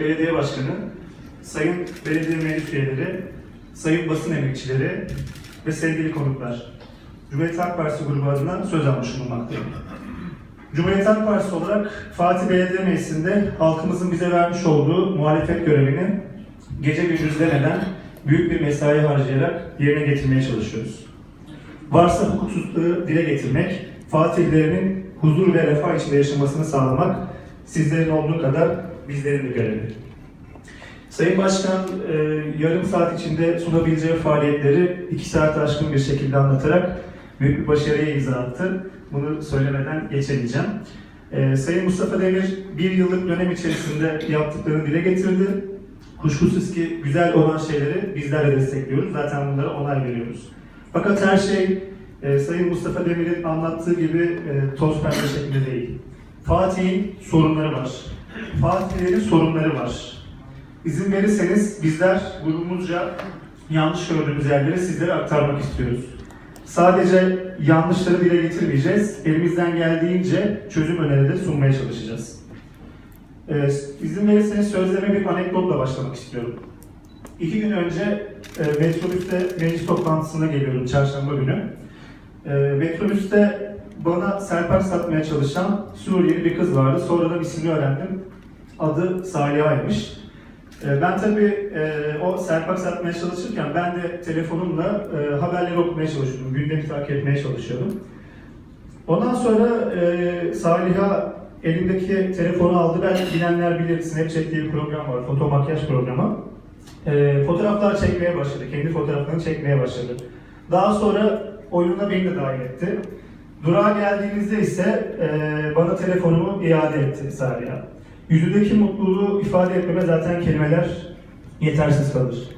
Belediye Başkanı, sayın belediye meclis üyeleri, sayın basın emekçileri ve sevgili konuklar. Cumhuriyet Halk Partisi grubu adına söz almış bulunmaktayım. Cumhuriyet Halk Partisi olarak Fatih Belediye Meclisi'nde halkımızın bize vermiş olduğu muhalefet görevini gece gündüz demeden büyük bir mesai harcayarak yerine getirmeye çalışıyoruz. Varsa hukuksuzluğu dile getirmek, Fatihlilerin huzur ve refah içinde yaşamasını sağlamak sizlerin olduğu kadar bizlerin de görevi. Sayın Başkan e, yarım saat içinde sunabileceği faaliyetleri iki saat aşkın bir şekilde anlatarak büyük bir başarıya imza attı. Bunu söylemeden geçemeyeceğim. E, Sayın Mustafa Demir bir yıllık dönem içerisinde yaptıklarını dile getirdi. Kuşkusuz ki güzel olan şeyleri bizler de destekliyoruz. Zaten bunlara onay veriyoruz. Fakat her şey e, Sayın Mustafa Demir'in anlattığı gibi e, toz pembe şeklinde değil. Fatih'in sorunları var. Fatihlerin sorunları var. İzin verirseniz bizler grubumuzca yanlış gördüğümüz yerleri sizlere aktarmak istiyoruz. Sadece yanlışları dile getirmeyeceğiz. Elimizden geldiğince çözüm önerileri de sunmaya çalışacağız. Ee, izin verirseniz sözlerime bir anekdotla başlamak istiyorum. İki gün önce e, metrobüste meclis toplantısına geliyorum çarşamba günü. E, metrobüste bana serpak satmaya çalışan Suriyeli bir kız vardı. Sonradan ismini öğrendim. Adı Saliha'ymış. E, ben tabii e, o serpak satmaya çalışırken ben de telefonumla e, haberleri okumaya çalışıyordum. Gündemi takip etmeye çalışıyordum. Ondan sonra e, Saliha elindeki telefonu aldı. Belki bilenler bilir Snapchat diye bir program var. Foto makyaj programı. Fotoğraflar çekmeye başladı. Kendi fotoğraflarını çekmeye başladı. Daha sonra oyununa beni de dahil etti. Durağa geldiğimizde ise e, bana telefonumu iade etti Saliha. Yüzündeki mutluluğu ifade etmeme zaten kelimeler yetersiz kalır.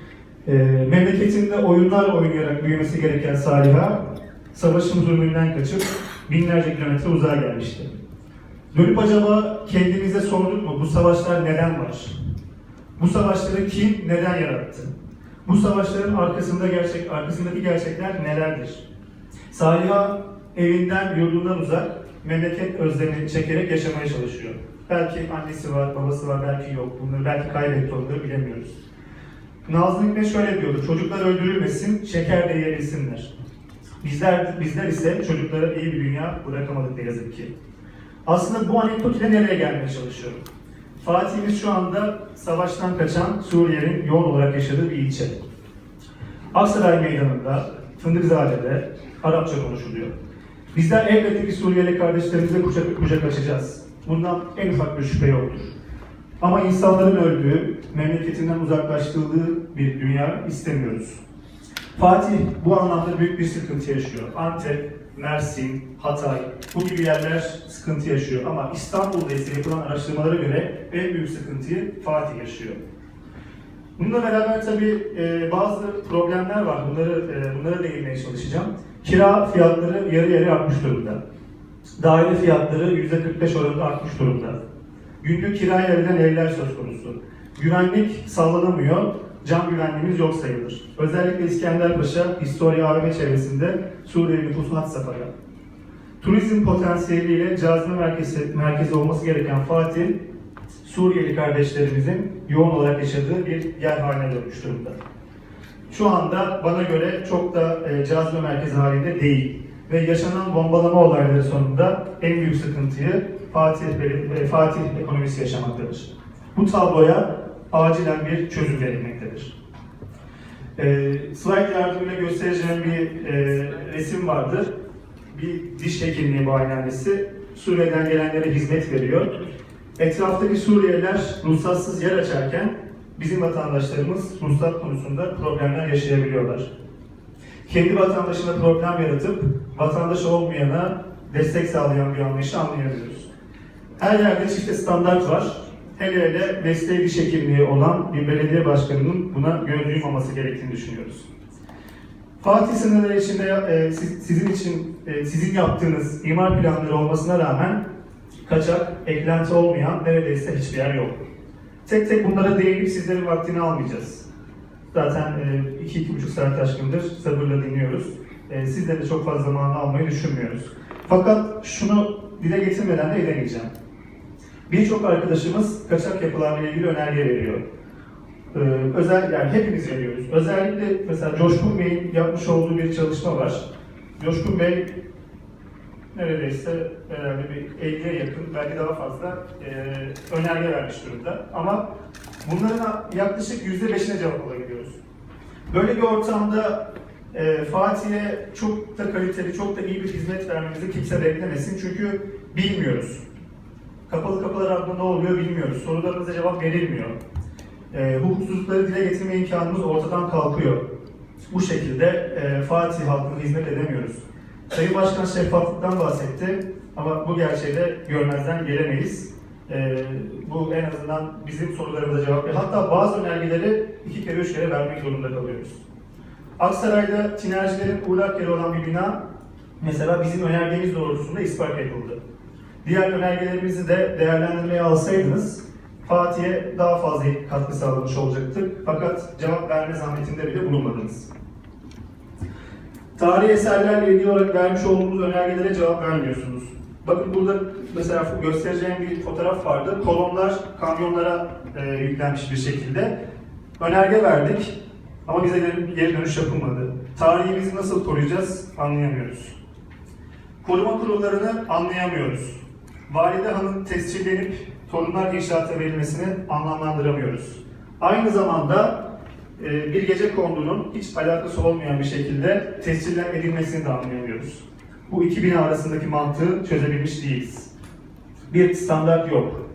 E, memleketinde oyunlar oynayarak büyümesi gereken Saliha, savaşın zulmünden kaçıp binlerce kilometre uzağa gelmişti. Dönüp acaba kendimize sorduk mu bu savaşlar neden var? Bu savaşları kim neden yarattı? Bu savaşların arkasında gerçek arkasındaki gerçekler nelerdir? Saliha evinden, yurdundan uzak, memleket özlemi çekerek yaşamaya çalışıyor. Belki annesi var, babası var, belki yok. Bunları belki kaybetti onları bilemiyoruz. Nazlı Hikmet şöyle diyordu, çocuklar öldürülmesin, şeker de yiyebilsinler. Bizler, bizler ise çocuklara iyi bir dünya bırakamadık ne yazık ki. Aslında bu anekdot ile nereye gelmeye çalışıyorum? Fatih'imiz şu anda savaştan kaçan Suriye'nin yoğun olarak yaşadığı bir ilçe. Aksaray Meydanı'nda, Fındıkzade'de Arapça konuşuluyor. Bizler elbette ki Suriyeli kardeşlerimizle kucak, kucak açacağız. Bundan en ufak bir şüphe yoktur. Ama insanların öldüğü, memleketinden uzaklaştırıldığı bir dünya istemiyoruz. Fatih bu anlamda büyük bir sıkıntı yaşıyor. Antep, Mersin, Hatay bu gibi yerler sıkıntı yaşıyor. Ama İstanbul'da ise yapılan araştırmalara göre en büyük sıkıntıyı Fatih yaşıyor. Bununla beraber tabii e, bazı problemler var. Bunları e, bunlara değinmeye çalışacağım. Kira fiyatları yarı yarı artmış durumda. Daire fiyatları %45 oranında artmış durumda. Günlük kiraya verilen evler söz konusu. Güvenlik sağlanamıyor, can güvenliğimiz yok sayılır. Özellikle İskenderpaşa, Historia AVM çevresinde Suriye nüfusu had safhada. Turizm potansiyeliyle cazibe merkezi, merkezi olması gereken Fatih, Suriyeli kardeşlerimizin yoğun olarak yaşadığı bir yer haline dönmüş durumda. Şu anda bana göre çok da e, cazibe merkezi halinde değil. Ve yaşanan bombalama olayları sonunda en büyük sıkıntıyı Fatih, e, Fatih ekonomisi yaşamaktadır. Bu tabloya acilen bir çözüm verilmektedir. E, slide yardımıyla göstereceğim bir e, resim vardır. Bir diş hekimliği muayenehanesi. Suriye'den gelenlere hizmet veriyor. Etraftaki Suriyeliler ruhsatsız yer açarken bizim vatandaşlarımız ruhsat konusunda problemler yaşayabiliyorlar. Kendi vatandaşına problem yaratıp vatandaş olmayana destek sağlayan bir anlayışı anlayabiliyoruz. Her yerde çifte standart var. Hele hele mesleği diş hekimliği olan bir belediye başkanının buna göz duymaması gerektiğini düşünüyoruz. Fatih sınırları içinde e, siz- sizin için e, sizin yaptığınız imar planları olmasına rağmen kaçak, eklenti olmayan neredeyse hiçbir yer yok. Tek tek bunlara değinip sizlerin vaktini almayacağız. Zaten e, iki, iki buçuk saat aşkındır sabırla dinliyoruz. E, de çok fazla zaman almayı düşünmüyoruz. Fakat şunu dile getirmeden de edemeyeceğim. Birçok arkadaşımız kaçak yapılarla ilgili önerge veriyor. Ee, özel yani hepimiz veriyoruz. Özellikle mesela Coşkun Bey'in yapmış olduğu bir çalışma var. Coşkun Bey neredeyse herhalde bir 50'ye yakın, belki daha fazla e, önerge vermiş durumda. Ama bunların yaklaşık %5'ine cevap alabiliyoruz. Böyle bir ortamda e, Fatih'e çok da kaliteli, çok da iyi bir hizmet vermemizi kimse beklemesin. Çünkü bilmiyoruz. Kapalı kapılar ardında ne oluyor bilmiyoruz. Sorularımıza cevap verilmiyor. E, hukuksuzlukları dile getirme imkanımız ortadan kalkıyor. Bu şekilde e, Fatih halkına hizmet edemiyoruz. Sayın Başkan şeffaflıktan bahsetti ama bu gerçeği de görmezden gelemeyiz. E, bu en azından bizim sorularımıza cevap veriyor. Hatta bazı önergeleri iki kere üç kere vermek zorunda kalıyoruz. Aksaray'da tinercilerin uğrak yeri olan bir bina mesela bizim önergemiz doğrultusunda ispat yapıldı. Diğer önergelerimizi de değerlendirmeye alsaydınız Fatih'e daha fazla katkı sağlamış olacaktık. Fakat cevap verme zahmetinde bile bulunmadınız. Tarihi eserlerle ilgili olarak vermiş olduğumuz önergelere cevap vermiyorsunuz. Bakın burada mesela göstereceğim bir fotoğraf vardı. Kolonlar kamyonlara e, yüklenmiş bir şekilde. Önerge verdik ama bize geri, geri dönüş yapılmadı. Tarihimizi nasıl koruyacağız anlayamıyoruz. Koruma kurullarını anlayamıyoruz. Valide Han'ın tescillenip torunlar inşaata verilmesini anlamlandıramıyoruz. Aynı zamanda e, bir gece kondunun hiç alakası olmayan bir şekilde tescillen edilmesini de anlayamıyoruz. Bu iki bina arasındaki mantığı çözebilmiş değiliz. Bir standart yok.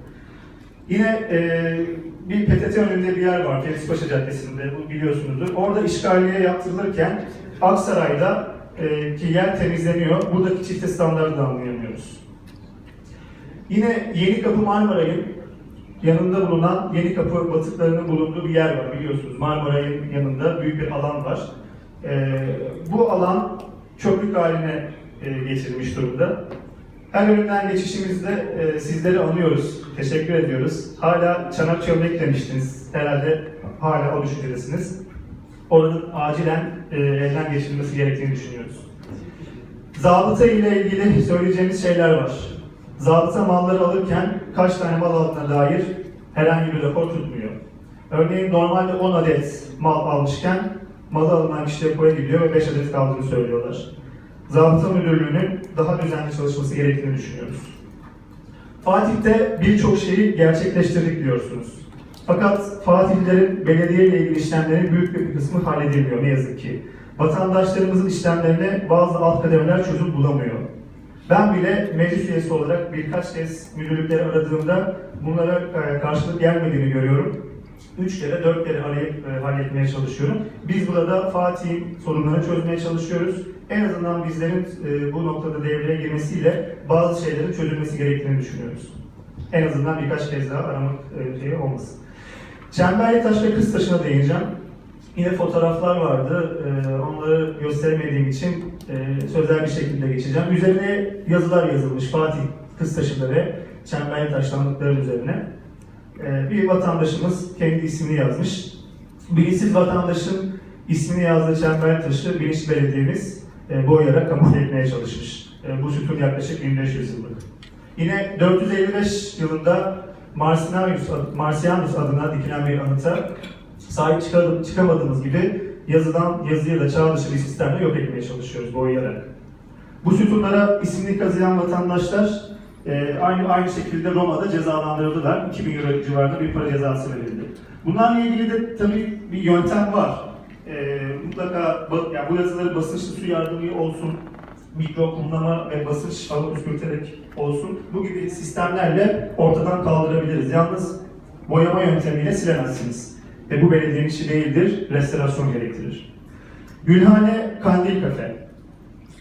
Yine e, bir PTT önünde bir yer var, Ferispaşa Caddesi'nde, bu biliyorsunuzdur. Orada işgaliye yaptırılırken Aksaray'da e, ki yer temizleniyor, buradaki çifte standartı da anlayamıyoruz. Yine Yeni Kapı Marmaray'ın yanında bulunan Yeni Kapı batıklarının bulunduğu bir yer var biliyorsunuz. Marmaray'ın yanında büyük bir alan var. Ee, bu alan çöplük haline e, geçirilmiş durumda. Her önünden geçişimizde e, sizleri anıyoruz, teşekkür ediyoruz. Hala çanak çömlek demiştiniz, herhalde hala o düşüncedesiniz. Oranın acilen e, elden geçirilmesi gerektiğini düşünüyoruz. Zabıta ile ilgili söyleyeceğimiz şeyler var. Zabıta malları alırken kaç tane mal aldığına dair herhangi bir rapor tutmuyor. Örneğin normalde 10 adet mal almışken malı alınan kişi depoya gidiyor ve 5 adet kaldığını söylüyorlar. Zabıta Müdürlüğü'nün daha düzenli çalışması gerektiğini düşünüyoruz. Fatih'te birçok şeyi gerçekleştirdik diyorsunuz. Fakat Fatihlilerin belediye ile ilgili işlemlerin büyük bir kısmı halledilmiyor ne yazık ki. Vatandaşlarımızın işlemlerine bazı alt kademeler çözüm bulamıyor. Ben bile meclis üyesi olarak birkaç kez müdürlükleri aradığımda bunlara e, karşılık gelmediğini görüyorum. Üç kere, dört kere arayıp e, halletmeye çalışıyorum. Biz burada Fatih'in sorunlarını çözmeye çalışıyoruz. En azından bizlerin e, bu noktada devreye girmesiyle bazı şeylerin çözülmesi gerektiğini düşünüyoruz. En azından birkaç kez daha aramak e, olmasın. Çemberli Taş ve Kız Taşı'na değineceğim. Yine fotoğraflar vardı. Ee, onları gösteremediğim için e, sözel bir şekilde geçeceğim. Üzerine yazılar yazılmış Fatih Kıstaşı'da ve Çemberli Taşlandıkları üzerine. Ee, bir vatandaşımız kendi ismini yazmış. Bilinçsiz vatandaşın ismini yazdığı Çemberli Taşı bilinçli belediyemiz e, boyayarak kamufle etmeye çalışmış. E, bu sütun yaklaşık 1500 yıllık. Yine 455 yılında Marcianus, Marcianus adına dikilen bir anıta sahip çıkamadığımız gibi yazıdan yazıya da çağ dışı bir sistemle yok etmeye çalışıyoruz boyayarak. Bu sütunlara isimli kazıyan vatandaşlar e, aynı aynı şekilde Roma'da cezalandırıldılar. 2000 euro civarında bir para cezası verildi. Bunlarla ilgili de tabii bir yöntem var. E, mutlaka yani bu yazıları basınçlı su yardımı olsun, mikro kumlama ve basınç hava püskürterek olsun. Bu gibi sistemlerle ortadan kaldırabiliriz. Yalnız boyama yöntemiyle silemezsiniz ve bu belediyenin işi değildir, restorasyon gerektirir. Gülhane Kandil Kafe.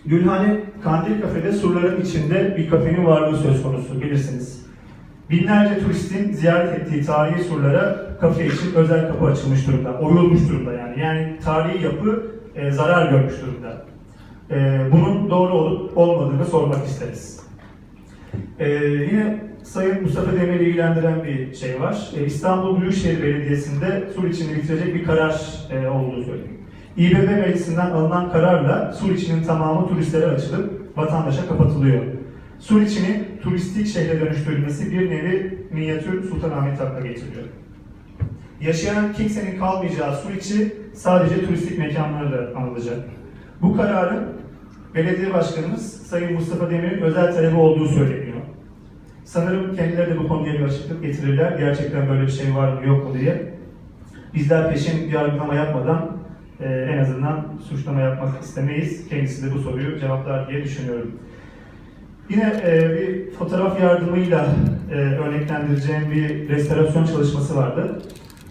Gülhane Kandil Kafe'de surların içinde bir kafenin varlığı söz konusu bilirsiniz. Binlerce turistin ziyaret ettiği tarihi surlara kafe için özel kapı açılmış durumda, oyulmuş durumda yani. Yani tarihi yapı e, zarar görmüş durumda. E, bunun doğru olup olmadığını sormak isteriz. E, yine Sayın Mustafa Demir'i ilgilendiren bir şey var. E, İstanbul Büyükşehir Belediyesi'nde sur içini bitirecek bir karar e, olduğu söyleniyor. İBB Meclisi'nden alınan kararla sur içinin tamamı turistlere açılıp vatandaşa kapatılıyor. Suriçi'nin turistik şehre dönüştürülmesi bir nevi minyatür Sultanahmet hakkına getiriyor. Yaşayan kimsenin kalmayacağı Suriçi sadece turistik mekanlarla anılacak. Bu kararın belediye başkanımız Sayın Mustafa Demir'in özel talebi olduğu söyleniyor. Sanırım kendileri de bu konuya bir açıklık getirirler. Gerçekten böyle bir şey var mı yok mu diye. Bizler peşin yargılama yapmadan e, en azından suçlama yapmak istemeyiz. Kendisi de bu soruyu cevaplar diye düşünüyorum. Yine e, bir fotoğraf yardımıyla e, örneklendireceğim bir restorasyon çalışması vardı.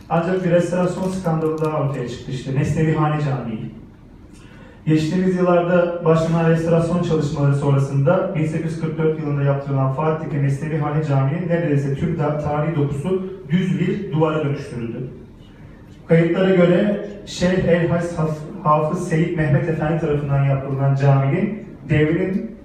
Ancak bir restorasyon skandalı daha ortaya çıktı işte. Nesnevi Hane Camii. Geçtiğimiz yıllarda başlanan restorasyon çalışmaları sonrasında 1844 yılında yaptırılan Fatih'teki Mesnevi Hane Camii'nin neredeyse tüm tarihi dokusu düz bir duvara dönüştürüldü. Kayıtlara göre Şeyh El Has Haf- Hafız Seyit Mehmet Efendi tarafından yapılan caminin devrinin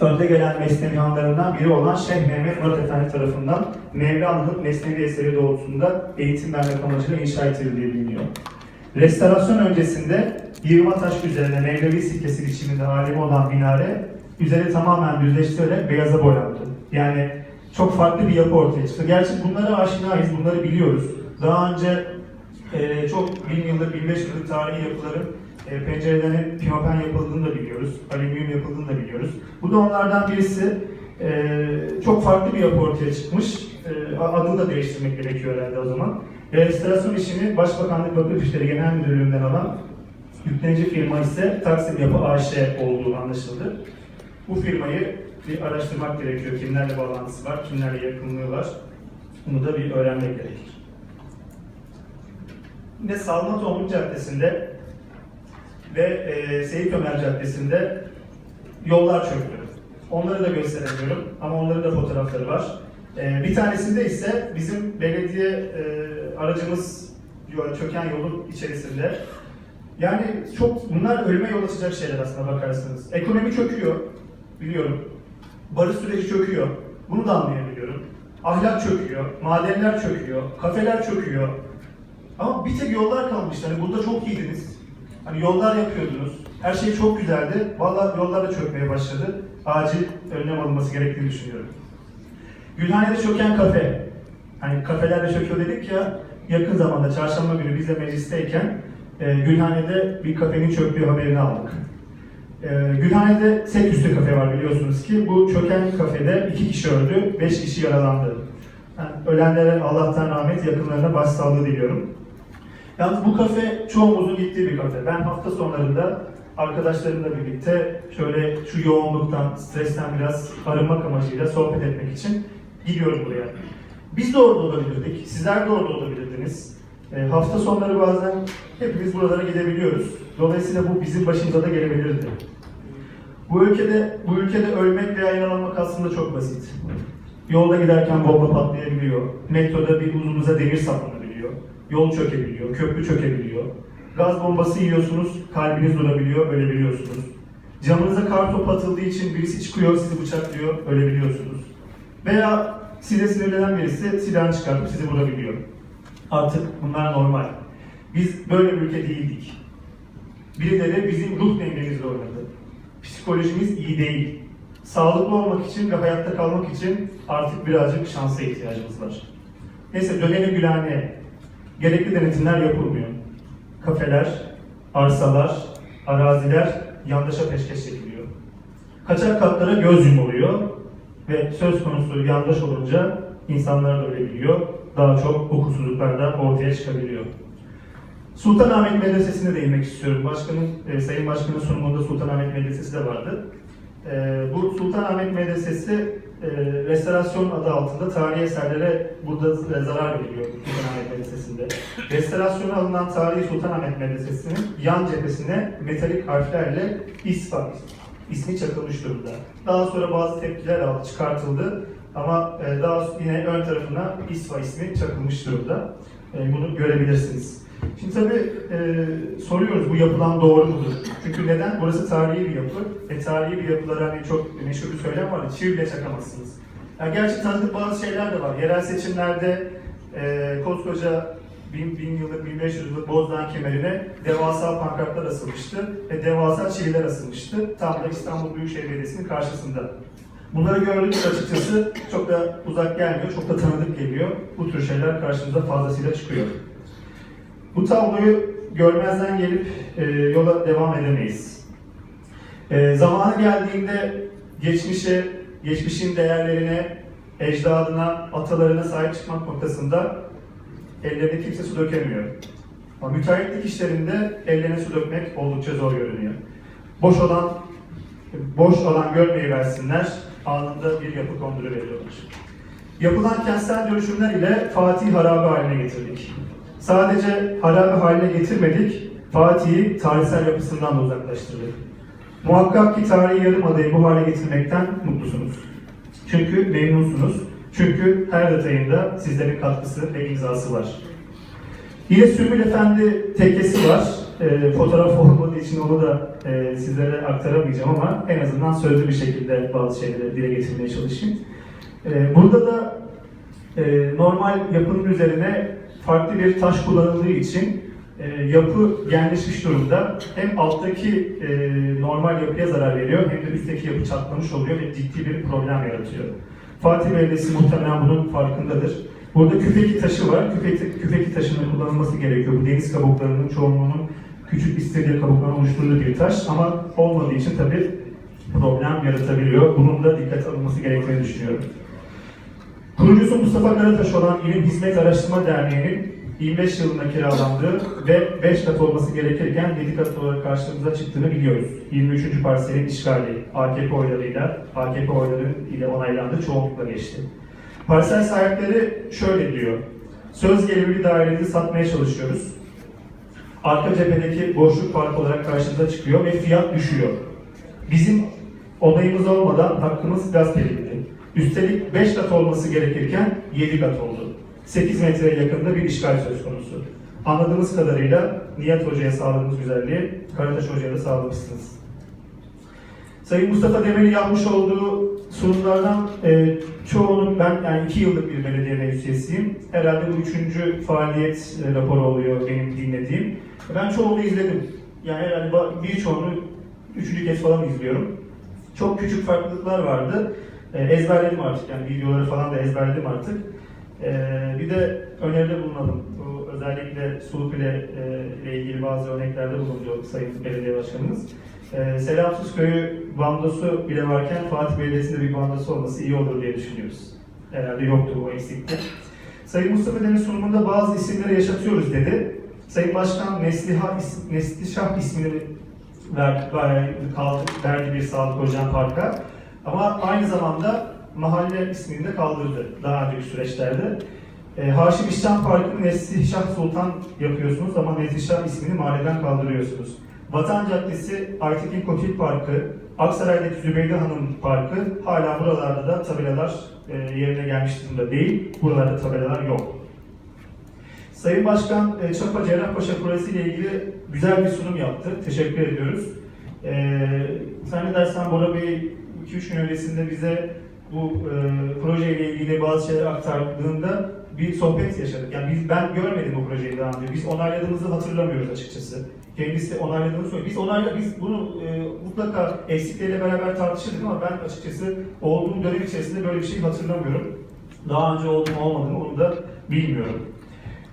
önde gelen Mesnevi hanlarından biri olan Şeyh Mehmet Murat Efendi tarafından Mevlana'nın Mesnevi eseri doğrultusunda eğitim vermek amacıyla inşa edildiği biliniyor. Restorasyon öncesinde yığma taş üzerine Mevlevi sikkesi biçiminde halimi olan minare üzeri tamamen düzleştirilerek beyaza boyandı. Yani çok farklı bir yapı ortaya çıktı. Gerçi bunlara aşinayız, bunları biliyoruz. Daha önce e, çok bin yıllık, 1500 yıllık tarihi yapıların e, pencerelerinin pimapen yapıldığını da biliyoruz. Alüminyum yapıldığını da biliyoruz. Bu da onlardan birisi. E, çok farklı bir yapı ortaya çıkmış. E, adını da değiştirmek gerekiyor herhalde o zaman. Restorasyon işini Başbakanlık Vakıf İşleri Genel Müdürlüğü'nden alan yüklenici firma ise Taksim Yapı AŞ olduğu anlaşıldı. Bu firmayı bir araştırmak gerekiyor. Kimlerle bağlantısı var, kimlerle yakınlığı var. Bunu da bir öğrenmek gerekir. Yine Salma Tohum Caddesi'nde ve e, Seyit Ömer Caddesi'nde yollar çöktü. Onları da gösteremiyorum ama onların da fotoğrafları var. E, bir tanesinde ise bizim belediye e, aracımız çöken yolun içerisinde. Yani çok bunlar ölüme yol açacak şeyler aslında bakarsanız. Ekonomi çöküyor, biliyorum. Barış süreci çöküyor. Bunu da anlayabiliyorum. Ahlak çöküyor, madenler çöküyor, kafeler çöküyor. Ama bir tek yollar kalmıştı. Hani burada çok iyiydiniz. Hani yollar yapıyordunuz. Her şey çok güzeldi. Vallahi yollar da çökmeye başladı. Acil önlem alınması gerektiğini düşünüyorum. Gülhane'de çöken kafe. Hani kafeler de çöküyor dedik ya. Yakın zamanda çarşamba günü biz de meclisteyken e, Gülhane'de bir kafenin çöktüğü haberini aldık. E, Gülhane'de set üstü kafe var biliyorsunuz ki. Bu çöken kafede iki kişi öldü, beş kişi yaralandı. Yani ölenlere Allah'tan rahmet, yakınlarına başsağlığı diliyorum. Yalnız bu kafe çoğumuzun gittiği bir kafe. Ben hafta sonlarında arkadaşlarımla birlikte şöyle şu yoğunluktan, stresten biraz arınmak amacıyla sohbet etmek için gidiyorum buraya. Biz de orada olabilirdik, sizler de orada olabilirdiniz. E, hafta sonları bazen hepimiz buralara gidebiliyoruz. Dolayısıyla bu bizim başımıza da gelebilirdi. Bu ülkede bu ülkede ölmek veya yaralanmak aslında çok basit. Yolda giderken bomba patlayabiliyor. Metroda bir uzunuza demir saplanabiliyor. Yol çökebiliyor, köprü çökebiliyor. Gaz bombası yiyorsunuz, kalbiniz durabiliyor, ölebiliyorsunuz. Camınıza kar top atıldığı için birisi çıkıyor, sizi bıçaklıyor, ölebiliyorsunuz. Veya size sinirlenen birisi silahını çıkartıp sizi vurabiliyor. Artık bunlar normal. Biz böyle bir ülke değildik. Birileri bizim ruh dengemizle oynadı. Psikolojimiz iyi değil. Sağlıklı olmak için ve hayatta kalmak için artık birazcık şansa ihtiyacımız var. Neyse dönelim Gülhane'ye. Gerekli denetimler yapılmıyor. Kafeler, arsalar, araziler yandaşa peşkeş çekiliyor. Kaçak katlara göz yumuluyor ve söz konusu yandaş olunca insanlar da ölebiliyor. Daha çok hukuksuzluklar da ortaya çıkabiliyor. Sultanahmet Medresesi'ne değinmek istiyorum. Başkanın, e, Sayın Başkanın sunumunda Sultanahmet Medresesi de vardı. E, bu Sultanahmet Medresesi e, restorasyon adı altında tarihi eserlere burada e, zarar veriliyor Sultanahmet Medresesi'nde. Restorasyona alınan tarihi Sultanahmet Medresesi'nin yan cephesine metalik harflerle İsfa ismi çakılmış durumda. Daha sonra bazı tepkiler aldı, çıkartıldı ama e, daha yine ön tarafına İsfa ismi çakılmış durumda. E, bunu görebilirsiniz. Şimdi tabii e, soruyoruz bu yapılan doğru mudur? Çünkü neden? Burası tarihi bir yapı. E, tarihi bir yapılara hani çok meşhur bir söylem var. Çivi bile çakamazsınız. Yani gerçi tanıdık bazı şeyler de var. Yerel seçimlerde e, koskoca bin, bin yıllık, 1500 yıllık Bozdağ kemerine devasa pankartlar asılmıştı ve devasa çiviler asılmıştı. Tam da İstanbul Büyükşehir Belediyesi'nin karşısında. Bunları gördükçe açıkçası çok da uzak gelmiyor, çok da tanıdık geliyor. Bu tür şeyler karşımıza fazlasıyla çıkıyor. Bu tabloyu görmezden gelip e, yola devam edemeyiz. E, zamanı geldiğinde geçmişe, geçmişin değerlerine, ecdadına, atalarına sahip çıkmak noktasında ellerine kimse su dökemiyor. Ama müteahhitlik işlerinde ellerine su dökmek oldukça zor görünüyor. Boş olan boş alan görmeyi versinler, anında bir yapı konduru veriyorlar. Yapılan kentsel dönüşümler ile Fatih harabe haline getirdik. Sadece harabe haline getirmedik, Fatih'i tarihsel yapısından da uzaklaştırdık. Muhakkak ki tarihi yarımadayı bu hale getirmekten mutlusunuz. Çünkü memnunsunuz. Çünkü her detayında sizlerin katkısı ve imzası var. Yine Sümbül Efendi tekkesi var. E, fotoğraf olmadığı için onu da e, sizlere aktaramayacağım ama en azından sözlü bir şekilde bazı şeyleri dile getirmeye çalışayım. E, burada da e, normal yapının üzerine farklı bir taş kullanıldığı için e, yapı genleşmiş durumda. Hem alttaki e, normal yapıya zarar veriyor hem de üstteki yapı çatlamış oluyor ve ciddi bir problem yaratıyor. Fatih Belediyesi muhtemelen bunun farkındadır. Burada küpeki taşı var. Küpeki, küpeki taşının kullanılması gerekiyor. Bu deniz kabuklarının çoğunluğunun küçük istiridye kabuklarının oluşturduğu bir taş ama olmadığı için tabii problem yaratabiliyor. Bunun da dikkat alınması gerektiğini düşünüyorum. Kurucusu Mustafa Karataş olan İlim Hizmet Araştırma Derneği'nin 25 yılında kiralandığı ve 5 kat olması gerekirken 7 kat olarak karşımıza çıktığını biliyoruz. 23. parselin işgali AKP oylarıyla, AKP oyları ile onaylandı, çoğunlukla geçti. Parsel sahipleri şöyle diyor. Söz geliri bir dairede satmaya çalışıyoruz. Arka cephedeki boşluk fark olarak karşımıza çıkıyor ve fiyat düşüyor. Bizim onayımız olmadan hakkımız gasp edildi. Üstelik 5 kat olması gerekirken 7 kat oldu. 8 metreye yakında bir işgal söz konusu. Anladığımız kadarıyla Nihat Hoca'ya sağladığımız güzelliği Karataş Hoca'ya da sağlamışsınız. Sayın Mustafa Demir'in yapmış olduğu sunumlardan e, çoğunun ben yani iki yıllık bir belediye meclis üyesiyim. Herhalde bu üçüncü faaliyet e, raporu oluyor benim dinlediğim. Ben çoğunu izledim. Yani herhalde birçoğunu üçüncü kez falan izliyorum. Çok küçük farklılıklar vardı. E, ezberledim artık yani videoları falan da ezberledim artık. E, bir de öneride bulunalım. Bu özellikle Suluk ile, e, ile ilgili bazı örneklerde bulundu Sayın Belediye Başkanımız. E, Selamsız Köyü bandosu bile varken Fatih Belediyesi'nde bir bandosu olması iyi olur diye düşünüyoruz. Herhalde yoktu bu eksikti. Sayın Mustafa Demir sunumunda bazı isimleri yaşatıyoruz dedi. Sayın Başkan Nesliha, Neslişah ismini ver, ver, kaldı, verdi bir sağlık hocam parka. Ama aynı zamanda mahalle ismini de kaldırdı daha önceki süreçlerde. E, Haşim İşcan Parkı'nı Neslişah Sultan yapıyorsunuz ama Neslişah ismini mahalleden kaldırıyorsunuz. Vatan Caddesi Aytekin Kotil Parkı, Aksaray'daki Zübeyde Hanım Parkı hala buralarda da tabelalar e, yerine gelmiş durumda değil. Buralarda tabelalar yok. Sayın Başkan e, Çapa Cerrahpaşa Projesi ile ilgili güzel bir sunum yaptı. Teşekkür ediyoruz. E, sen ne dersen Bora Bey 2-3 gün öncesinde bize bu e, projeyle ilgili bazı şeyler aktardığında bir sohbet yaşadık. Yani biz ben görmedim bu projeyi daha önce. Biz onayladığımızı hatırlamıyoruz açıkçası. Kendisi onayladığını söylüyor. Biz onayla biz bunu e, mutlaka eksikleriyle beraber tartışırdık ama ben açıkçası olduğum dönem içerisinde böyle bir şey hatırlamıyorum. Daha önce oldu mu olmadı mı onu da bilmiyorum.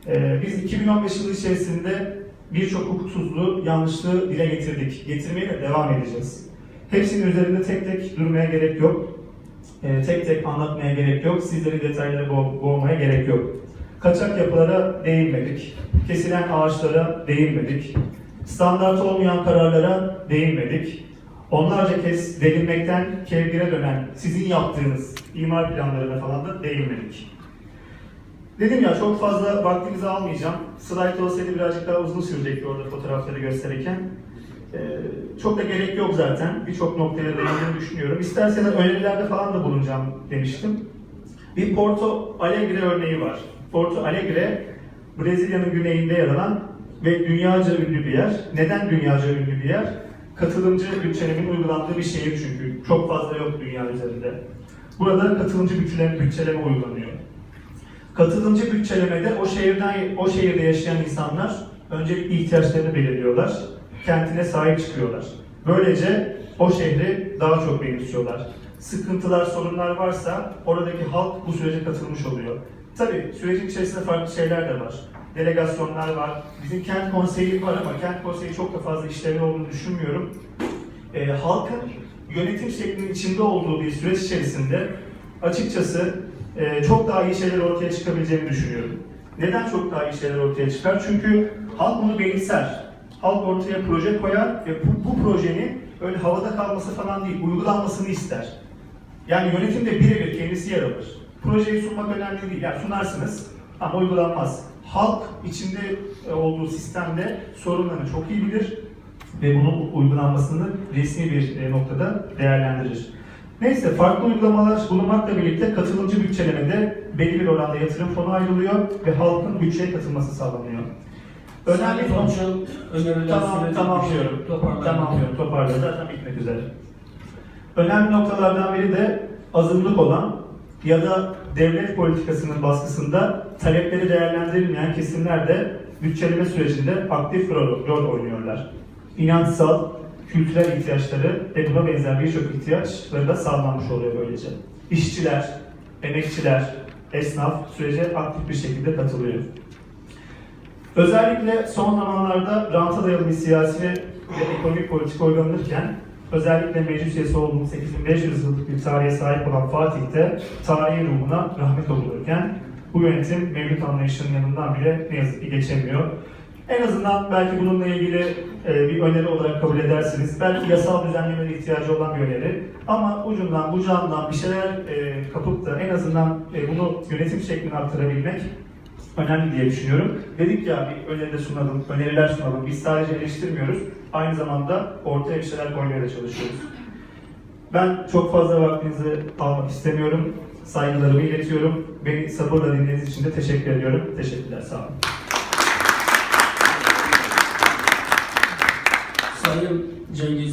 Ee, biz 2015 yılı içerisinde birçok hukuksuzluğu, yanlışlığı dile getirdik. Getirmeye de devam edeceğiz. Hepsinin üzerinde tek tek durmaya gerek yok. Ee, tek tek anlatmaya gerek yok. Sizleri detaylara bo- boğmaya gerek yok. Kaçak yapılara değinmedik. Kesilen ağaçlara değinmedik. Standart olmayan kararlara değinmedik. Onlarca kez delinmekten kevgire dönen sizin yaptığınız imar planlarına falan da değinmedik. Dedim ya çok fazla vaktinizi almayacağım. Slide olsaydı birazcık daha uzun sürecekti orada fotoğrafları gösterirken. Ee, çok da gerek yok zaten. Birçok noktaya değindiğini düşünüyorum. İsterseniz önerilerde falan da bulunacağım demiştim. Bir Porto Alegre örneği var. Porto Alegre, Brezilya'nın güneyinde yer alan ve dünyaca ünlü bir yer. Neden dünyaca ünlü bir yer? Katılımcı bütçelemin uygulandığı bir şehir çünkü. Çok fazla yok dünya üzerinde. Burada katılımcı bütçeleme, bütçeleme uygulanıyor. Katılımcı bütçelemede o şehirden o şehirde yaşayan insanlar öncelikle ihtiyaçlarını belirliyorlar. Kentine sahip çıkıyorlar. Böylece o şehri daha çok benimsiyorlar. sıkıntılar, sorunlar varsa oradaki halk bu sürece katılmış oluyor. Tabii sürecin içerisinde farklı şeyler de var. Delegasyonlar var. Bizim kent konseyi var ama kent konseyi çok da fazla işlevi olduğunu düşünmüyorum. Ee, halkın yönetim şeklinin içinde olduğu bir süreç içerisinde açıkçası e, çok daha iyi şeyler ortaya çıkabileceğini düşünüyorum. Neden çok daha iyi şeyler ortaya çıkar? Çünkü halk bunu benimser. Halk ortaya proje koyar ve bu, bu projenin öyle havada kalması falan değil, uygulanmasını ister. Yani yönetimde birebir kendisi yer alır. Projeyi sunmak önemli değil. Yani sunarsınız ama uygulanmaz. Halk içinde e, olduğu sistemde sorunlarını çok iyi bilir ve bunun uygulanmasını resmi bir e, noktada değerlendirir. Neyse farklı uygulamalar bulunmakla birlikte katılımcı bütçelemede belli bir oranda yatırım fonu ayrılıyor ve halkın bütçeye katılması sağlanıyor. Önemli konuşalım. Öneriler Tamam, tamamlıyorum. Tamamlıyorum, toparlıyorum. Zaten bitmek üzere. Önemli noktalardan biri de azınlık olan ya da devlet politikasının baskısında talepleri değerlendirilmeyen kesimler de bütçeleme sürecinde aktif rol, rol oynuyorlar. İnançsal, kültürel ihtiyaçları ve buna benzer birçok ihtiyaçları da sağlanmış oluyor böylece. İşçiler, emekçiler, esnaf sürece aktif bir şekilde katılıyor. Özellikle son zamanlarda ranta dayalı bir siyasi ve ekonomik politika uygulanırken özellikle meclis üyesi olduğum 8500 yıllık bir tarihe sahip olan Fatih'te tarihi ruhuna rahmet olunurken bu yönetim mevcut anlayışının yanından bile ne yazık ki geçemiyor. En azından belki bununla ilgili e, bir öneri olarak kabul edersiniz. Belki yasal düzenlemelere ihtiyacı olan bir öneri. Ama ucundan bucağından bir şeyler e, kapıp da en azından e, bunu yönetim şekline aktarabilmek önemli diye düşünüyorum. Dedik ya bir öneri de sunalım, öneriler sunalım. Biz sadece eleştirmiyoruz. Aynı zamanda ortaya bir şeyler koymaya da çalışıyoruz. Ben çok fazla vaktinizi almak istemiyorum. Saygılarımı iletiyorum. Beni sabırla dinlediğiniz için de teşekkür ediyorum. Teşekkürler, sağ olun. Sayın Cengiz